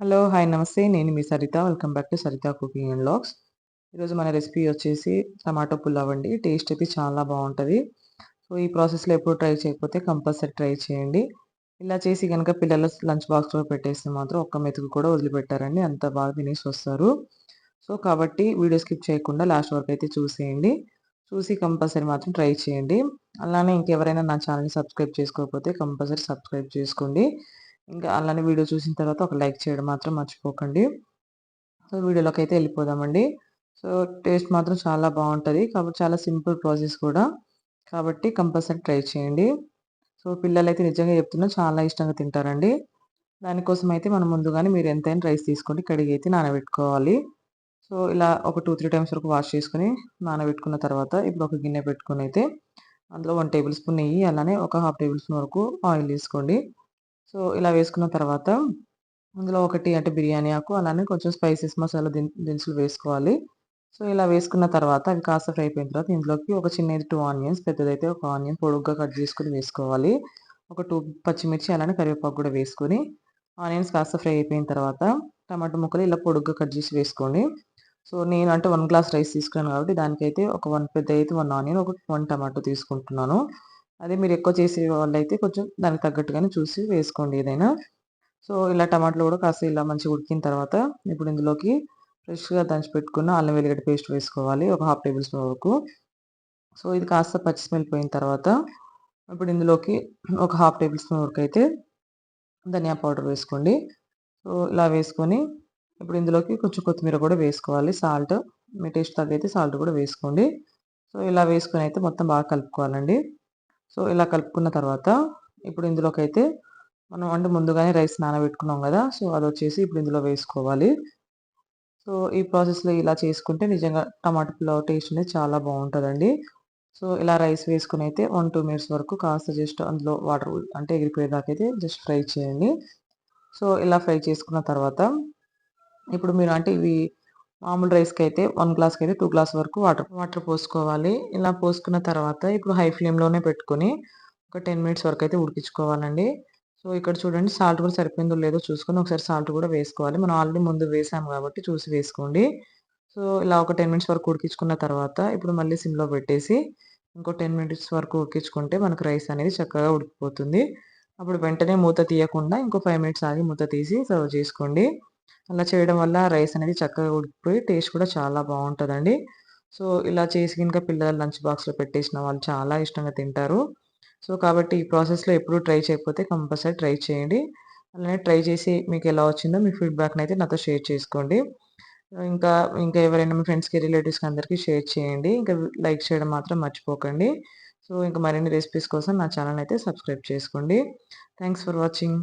Hello hi నమస్తే. నేను మీ Saritha. Welcome back to Saritha cooking and logs ఈరోజు మన రెసిపీ వచ్చేసి టమాటో పులావ్ అండి. టేస్ట్ అయితే చాలా బాగుంటుంది. సో ఈ ప్రాసెస్లో ఎప్పుడు ట్రై చేయకపోతే కంపల్సరీ ట్రై చేయండి. ఇలా చేసి కనుక పిల్లల లంచ్ బాక్స్లో పెట్టేస్తే మాత్రం ఒక్క మెతుకు కూడా వదిలిపెట్టారండి. అంత బాగా తినేసి వస్తారు. సో కాబట్టి వీడియో స్కిప్ చేయకుండా లాస్ట్ వరకు అయితే చూసేయండి. చూసి కంపల్సరీ మాత్రం ట్రై చేయండి. అలానే ఇంకెవరైనా నా ఛానల్ని సబ్స్క్రైబ్ చేసుకోకపోతే కంపల్సరీ సబ్స్క్రైబ్ చేసుకోండి. ఇంకా అలానే వీడియో చూసిన తర్వాత ఒక లైక్ చేయడం మాత్రం మర్చిపోకండి. సో వీడియోలోకి అయితే వెళ్ళిపోదామండి. సో టేస్ట్ మాత్రం చాలా బాగుంటుంది. కాబట్టి చాలా సింపుల్ ప్రాసెస్ కూడా. కాబట్టి కంపల్సరీ ట్రై చేయండి. సో పిల్లలైతే నిజంగా చెప్తున్నా చాలా ఇష్టంగా తింటారండి. దానికోసం అయితే మనం ముందుగానే మీరు ఎంతైనా రైస్ తీసుకొని కడిగి అయితే నానబెట్టుకోవాలి. సో ఇలా ఒక టూ త్రీ టైమ్స్ వరకు వాష్ చేసుకుని నానబెట్టుకున్న తర్వాత ఇప్పుడు ఒక గిన్నె పెట్టుకుని అయితే అందులో వన్ టేబుల్ స్పూన్ నెయ్యి అలానే ఒక హాఫ్ టేబుల్ స్పూన్ వరకు ఆయిల్ తీసుకోండి సో ఇలా వేసుకున్న తర్వాత అందులో ఒకటి అంటే బిర్యానీ ఆకు అలానే కొంచెం స్పైసెస్ మసాలా దినుసులు వేసుకోవాలి. సో ఇలా వేసుకున్న తర్వాత అవి కాస్త ఫ్రై అయిపోయిన తర్వాత ఇందులోకి ఒక చిన్నది టూ ఆనియన్స్ పెద్దదైతే ఒక ఆనియన్ పొడుగ్గా కట్ చేసుకుని వేసుకోవాలి. ఒక టూ పచ్చిమిర్చి అలానే కరివేపాకు కూడా వేసుకొని ఆనియన్స్ కాస్త ఫ్రై అయిపోయిన తర్వాత టమాటో ముక్కలు ఇలా పొడుగ్గా కట్ చేసి వేసుకోండి. సో నేను అంటే వన్ గ్లాస్ రైస్ తీసుకున్నాను కాబట్టి దానికైతే ఒక వన్ పెద్ద అయితే వన్ ఆనియన్ ఒక వన్ టమాటో తీసుకుంటున్నాను. అదే మీరు ఎక్కువ చేసే వాళ్ళైతే కొంచెం దానికి తగ్గట్టుగానే చూసి వేసుకోండి ఏదైనా. సో ఇలా టమాటాలు కూడా కాస్త ఇలా మంచిగా ఉడికిన తర్వాత ఇప్పుడు ఇందులోకి ఫ్రెష్గా దంచి పెట్టుకున్న అల్లం వెల్లిగడ్డ పేస్ట్ వేసుకోవాలి ఒక హాఫ్ టేబుల్ స్పూన్ వరకు. సో ఇది కాస్త పచ్చి స్మెల్ పోయిన తర్వాత ఇప్పుడు ఇందులోకి ఒక హాఫ్ టేబుల్ స్పూన్ వరకు అయితే ధనియా పౌడర్ వేసుకోండి. సో ఇలా వేసుకొని ఇప్పుడు ఇందులోకి కొంచెం కొత్తిమీర కూడా వేసుకోవాలి సాల్ట్. మీ టేస్ట్ తగ్గైతే సాల్ట్ కూడా వేసుకోండి. సో ఇలా వేసుకొని అయితే మొత్తం బాగా కలుపుకోవాలండి. సో ఇలా కలుపుకున్న తర్వాత ఇప్పుడు ఇందులోకైతే మనం అంటే ముందుగానే రైస్ నానబెట్టుకున్నాం కదా సో అది వచ్చేసి ఇప్పుడు ఇందులో వేసుకోవాలి. సో ఈ ప్రాసెస్లో ఇలా చేసుకుంటే నిజంగా టమాటా పులావ్ టేస్ట్ అనేది చాలా బాగుంటుందండి. సో ఇలా రైస్ వేసుకుని అయితే వన్ టూ మినిట్స్ వరకు కాస్త జస్ట్ అందులో వాటర్ అంటే ఎగిరిపోయేదాకైతే అయితే జస్ట్ ఫ్రై చేయండి. సో ఇలా ఫ్రై చేసుకున్న తర్వాత ఇప్పుడు మీరు అంటే ఇవి మామూలు రైస్కి అయితే వన్ గ్లాస్కి అయితే టూ గ్లాస్ వరకు వాటర్ వాటర్ పోసుకోవాలి. ఇలా పోసుకున్న తర్వాత ఇప్పుడు హై ఫ్లేమ్లోనే పెట్టుకొని ఒక టెన్ మినిట్స్ వరకు అయితే ఉడికించుకోవాలండి. సో ఇక్కడ చూడండి సాల్ట్ కూడా సరిపోయిందో లేదో చూసుకొని ఒకసారి సాల్ట్ కూడా వేసుకోవాలి. మనం ఆల్రెడీ ముందు వేసాము కాబట్టి చూసి వేసుకోండి. సో ఇలా ఒక టెన్ మినిట్స్ వరకు ఉడికించుకున్న తర్వాత ఇప్పుడు మళ్ళీ సిమ్లో పెట్టేసి ఇంకో టెన్ మినిట్స్ వరకు ఉడికించుకుంటే మనకు రైస్ అనేది చక్కగా ఉడికిపోతుంది. అప్పుడు వెంటనే మూత తీయకుండా ఇంకో ఫైవ్ మినిట్స్ ఆగి మూత తీసి సర్వ్ చేసుకోండి. అలా చేయడం వల్ల రైస్ అనేది చక్కగా ఉడికిపోయి టేస్ట్ కూడా చాలా బాగుంటుందండి. సో ఇలా చేసి కనుక పిల్లలు లంచ్ బాక్స్లో పెట్టేసిన వాళ్ళు చాలా ఇష్టంగా తింటారు. సో కాబట్టి ఈ ప్రాసెస్లో ఎప్పుడు ట్రై చేయకపోతే కంపల్సరీ ట్రై చేయండి. అలానే ట్రై చేసి మీకు ఎలా వచ్చిందో మీ ఫీడ్బ్యాక్ని అయితే నాతో షేర్ చేసుకోండి. ఇంకా ఇంకా ఎవరైనా మీ ఫ్రెండ్స్కి రిలేటివ్స్కి అందరికీ షేర్ చేయండి. ఇంకా లైక్ చేయడం మాత్రం మర్చిపోకండి. సో ఇంకా మరిన్ని రెసిపీస్ కోసం నా ఛానల్ అయితే సబ్స్క్రైబ్ చేసుకోండి. Thanks for watching.